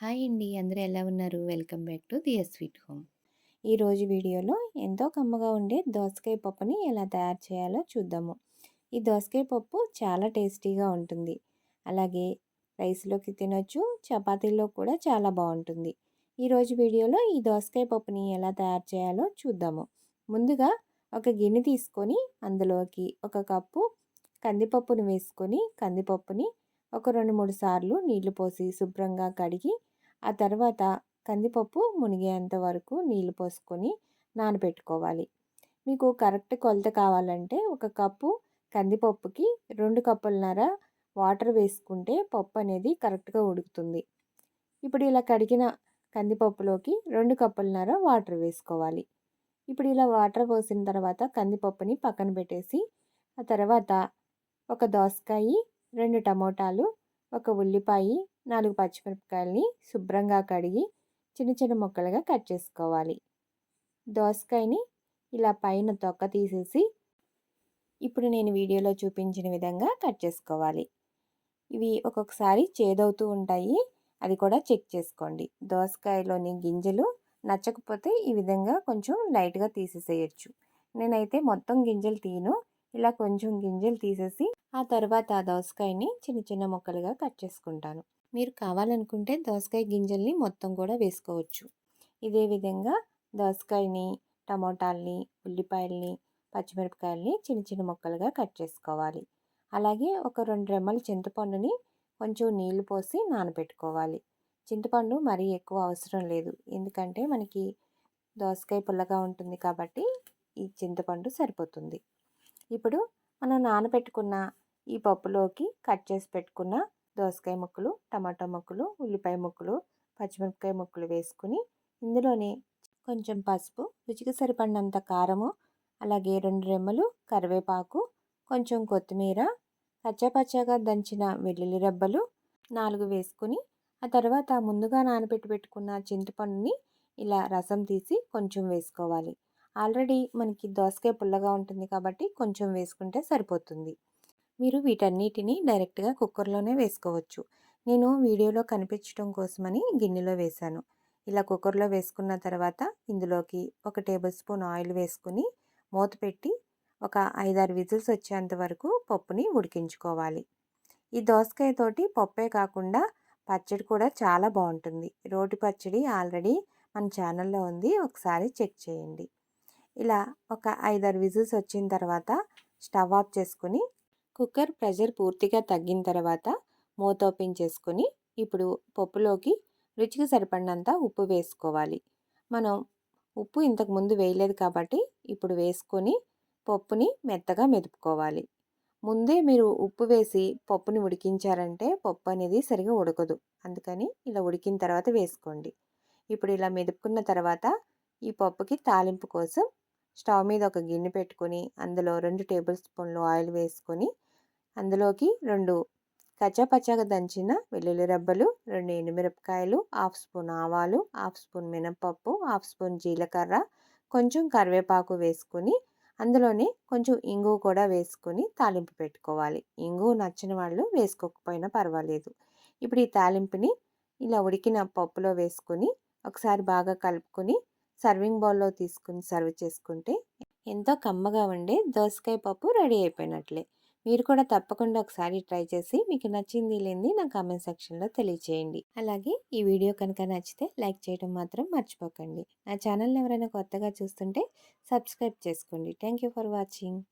Hi అండి. అందరూ ఎలా ఉన్నారు? Welcome back to the sweet home. ఈరోజు వీడియోలో ఎంతో కమ్మగా ఉండే దోసకాయ పప్పుని ఎలా తయారు చేయాలో చూద్దాము. ఈ దోసకాయ పప్పు చాలా టేస్టీగా ఉంటుంది. అలాగే రైస్లోకి తినొచ్చు చపాతీల్లో కూడా చాలా బాగుంటుంది. ఈరోజు వీడియోలో ఈ దోసకాయ పప్పుని ఎలా తయారు చేయాలో చూద్దాము. ముందుగా ఒక గిన్నె తీసుకొని అందులోకి ఒక కప్పు కందిపప్పును వేసుకొని కందిపప్పుని ఒక రెండు మూడు సార్లు నీళ్ళు పోసి శుభ్రంగా కడిగి ఆ తర్వాత కందిపప్పు మునిగేంత వరకు నీళ్ళు పోసుకొని నానబెట్టుకోవాలి. మీకు కరెక్ట్ కొలత కావాలంటే ఒక కప్పు కందిపప్పుకి రెండు కప్పులన్నర వాటర్ వేసుకుంటే పప్పు అనేది కరెక్ట్గా ఉడుకుతుంది. ఇప్పుడు ఇలా కడిగిన కందిపప్పులోకి రెండు కప్పులన్నర వాటర్ వేసుకోవాలి. ఇప్పుడు ఇలా వాటర్ పోసిన తర్వాత కందిపప్పుని పక్కన పెట్టేసి ఆ తర్వాత ఒక దోసకాయ రెండు టమోటాలు ఒక ఉల్లిపాయ నాలుగు పచ్చిమిరపకాయలని శుభ్రంగా కడిగి చిన్న చిన్న ముక్కలుగా కట్ చేసుకోవాలి. దోసకాయని ఇలా పైన తొక్క తీసేసి ఇప్పుడు నేను వీడియోలో చూపించిన విధంగా కట్ చేసుకోవాలి. ఇవి ఒక్కొక్కసారి చేదవుతూ ఉంటాయి. అది కూడా చెక్ చేసుకోండి. దోసకాయలోని గింజలు నచ్చకపోతే ఈ విధంగా కొంచెం లైట్గా తీసేసేయచ్చు. నేనైతే మొత్తం గింజలు తీను ఇలా కొంచెం గింజలు తీసేసి ఆ తర్వాత ఆ దోసకాయని చిన్న చిన్న ముక్కలుగా కట్ చేసుకుంటాను. మీరు కావాలనుకుంటే దోసకాయ గింజల్ని మొత్తం కూడా వేసుకోవచ్చు. ఇదే విధంగా దోసకాయని టమోటాలని ఉల్లిపాయల్ని పచ్చిమిరపకాయలని చిన్న చిన్న ముక్కలుగా కట్ చేసుకోవాలి. అలాగే ఒక రెండు రెమ్మల చింతపండుని కొంచెం నీళ్ళు పోసి నానబెట్టుకోవాలి. చింతపండు మరీ ఎక్కువ అవసరం లేదు. ఎందుకంటే మనకి దోసకాయ పుల్లగా ఉంటుంది కాబట్టి ఈ చింతపండు సరిపోతుంది. ఇప్పుడు మనం నానబెట్టుకున్న ఈ పప్పులోకి కట్ చేసి పెట్టుకున్న దోసకాయ ముక్కలు టమాటా ముక్కలు ఉల్లిపాయ ముక్కలు పచ్చిమిరపకాయ ముక్కలు వేసుకుని ఇందులోనే కొంచెం పసుపు రుచికి సరిపడినంత కారము అలాగే రెండు రెమ్మలు కరివేపాకు కొంచెం కొత్తిమీర పచ్చాపచ్చాగా దంచిన వెల్లుల్లి రెబ్బలు నాలుగు వేసుకుని ఆ తర్వాత ముందుగా నానబెట్టి పెట్టుకున్న చింతపండుని ఇలా రసం తీసి కొంచెం వేసుకోవాలి. ఆల్రెడీ మనకి దోసకాయ పుల్లగా ఉంటుంది కాబట్టి కొంచెం వేసుకుంటే సరిపోతుంది. మీరు వీటన్నిటిని డైరెక్ట్గా కుక్కర్లోనే వేసుకోవచ్చు. నేను వీడియోలో కనిపించడం కోసమని గిన్నెలో వేశాను. ఇలా కుక్కర్లో వేసుకున్న తర్వాత ఇందులోకి ఒక టేబుల్ స్పూన్ ఆయిల్ వేసుకుని మూత పెట్టి ఒక ఐదారు విజిల్స్ వచ్చేంత వరకు పప్పుని ఉడికించుకోవాలి. ఈ దోసకాయతోటి పప్పే కాకుండా పచ్చడి కూడా చాలా బాగుంటుంది. రోటి పచ్చడి ఆల్రెడీ మన ఛానల్లో ఉంది. ఒకసారి చెక్ చేయండి. ఇలా ఒక ఐదారు విజిల్స్ వచ్చిన తర్వాత స్టవ్ ఆఫ్ చేసుకుని కుక్కర్ ప్రెషర్ పూర్తిగా తగ్గిన తర్వాత మూత ఓపెన్ చేసుకొని ఇప్పుడు పప్పులోకి రుచికి సరిపడినంత ఉప్పు వేసుకోవాలి. మనం ఉప్పు ఇంతకు ముందు వేయలేదు కాబట్టి ఇప్పుడు వేసుకొని పప్పుని మెత్తగా మెదుపుకోవాలి. ముందే మీరు ఉప్పు వేసి పప్పుని ఉడికించారంటే పప్పు అనేది సరిగా ఉడకదు. అందుకని ఇలా ఉడికిన తర్వాత వేసుకోండి. ఇప్పుడు ఇలా మెదుపుకున్న తర్వాత ఈ పప్పుకి తాలింపు కోసం స్టవ్ మీద ఒక గిన్నె పెట్టుకొని అందులో రెండు టేబుల్ స్పూన్లు ఆయిల్ వేసుకొని అందులోకి రెండు కచ్చాపచ్చాగా దంచిన వెల్లుల్లి రబ్బలు రెండు ఎండుమిరపకాయలు హాఫ్ స్పూన్ ఆవాలు హాఫ్ స్పూన్ మినపప్పు హాఫ్ స్పూన్ జీలకర్ర కొంచెం కరివేపాకు వేసుకొని అందులోనే కొంచెం ఇంగు కూడా వేసుకొని తాలింపు పెట్టుకోవాలి. ఇంగు నచ్చిన వాళ్ళు వేసుకోకపోయినా పర్వాలేదు. ఇప్పుడు ఈ తాలింపుని ఇలా ఉడికిన పప్పులో వేసుకొని ఒకసారి బాగా కలుపుకొని సర్వింగ్ బౌల్లో తీసుకుని సర్వ్ చేసుకుంటే ఎంతో కమ్మగా ఉండే దోసకాయ పప్పు రెడీ అయిపోయినట్లే. మీరు కూడా తప్పకుండా ఒకసారి ట్రై చేసి మీకు నచ్చింది లేని నా కామెంట్ సెక్షన్లో తెలియచేయండి. అలాగే ఈ వీడియో కనుక నచ్చితే లైక్ చేయడం మాత్రం మర్చిపోకండి. నా ఛానల్ని ఎవరైనా కొత్తగా చూస్తుంటే సబ్స్క్రైబ్ చేసుకోండి. Thank for watching.